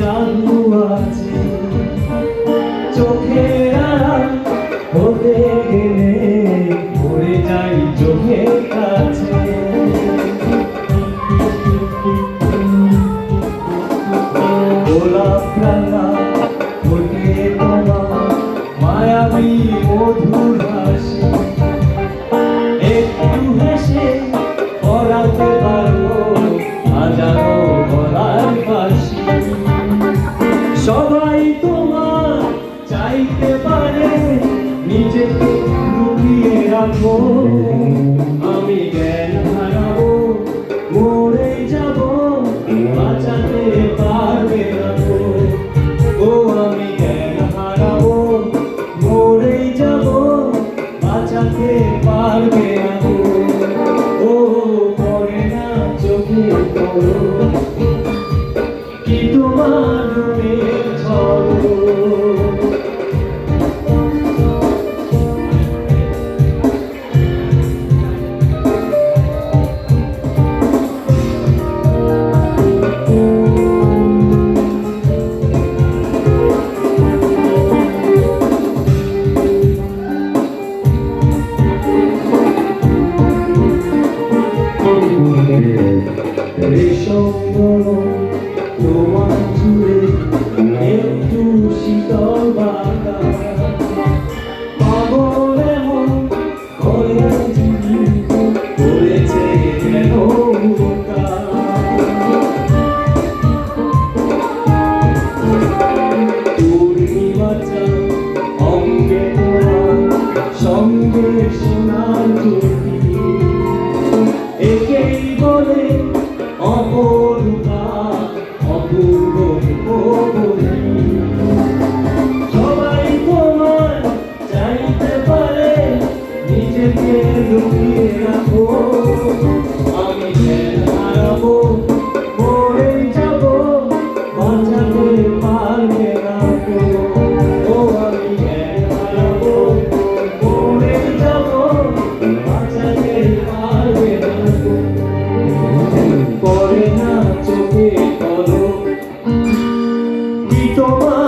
জাদু আছে। চোখের আড়াল হতে গেলে পড়ে যাই কাছে। গোলাপ মায়াবী মধুর সবাই তোমার চাইতে পারে, নিজেকে লুকিয়ে রাখো। আমি জ্ঞান হারাবো, মরে যাব, বাঁচাতে পারবে ও, আমি যাব পারবে না ও, পড়ে না চোখে পড়ো। Oh. তোমার জুড়ে একটু শীতল বাতাস। Oh, oh, oh, oh. Mama.